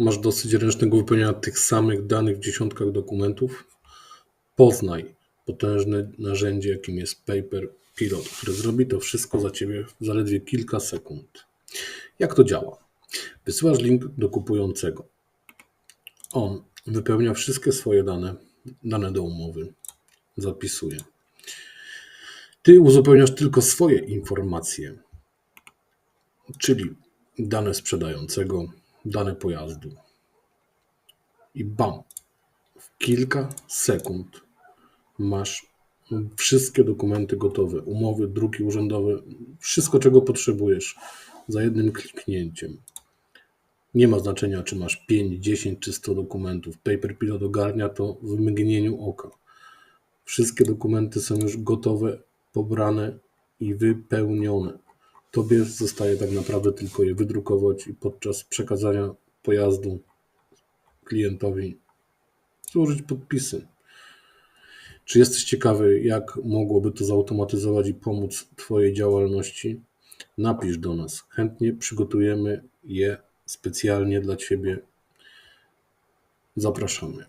Masz dosyć ręcznego wypełniania tych samych danych w dziesiątkach dokumentów? Poznaj potężne narzędzie, jakim jest Paper Pilot, które zrobi to wszystko za Ciebie w zaledwie kilka sekund. Jak to działa? Wysyłasz link do kupującego. On wypełnia wszystkie swoje dane, dane do umowy, zapisuje. Ty uzupełniasz tylko swoje informacje, czyli dane sprzedającego, dane pojazdu. I bam, w kilka sekund masz wszystkie dokumenty gotowe, umowy, druki urzędowe, wszystko czego potrzebujesz za jednym kliknięciem. Nie ma znaczenia, czy masz 5, 10 czy 100 dokumentów. Paper Pilot ogarnia to w mgnieniu oka. Wszystkie dokumenty są już gotowe, pobrane i wypełnione. Tobie zostaje tak naprawdę tylko je wydrukować i podczas przekazania pojazdu klientowi złożyć podpisy. Czy jesteś ciekawy, jak mogłoby to zautomatyzować i pomóc Twojej działalności? Napisz do nas. Chętnie przygotujemy je specjalnie dla Ciebie. Zapraszamy.